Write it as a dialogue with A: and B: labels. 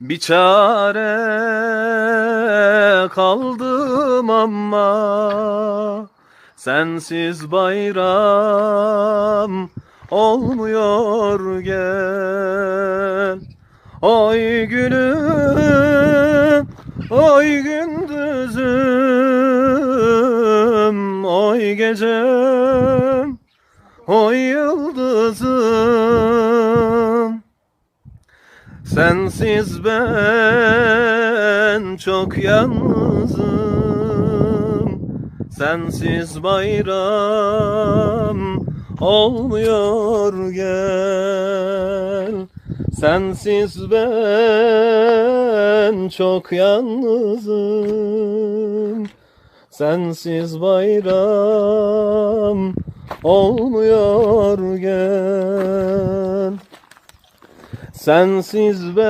A: Bir çare kaldım ama Sensiz bayram olmuyor gel. Oy gülüm, oy gündüzüm, oy gecem, oy yıldızım Sensiz ben çok yalnızım. Sensiz bayram olmuyor gel. Sensiz ben çok yalnızım. Sensiz bayram olmuyor gel Sensiz ben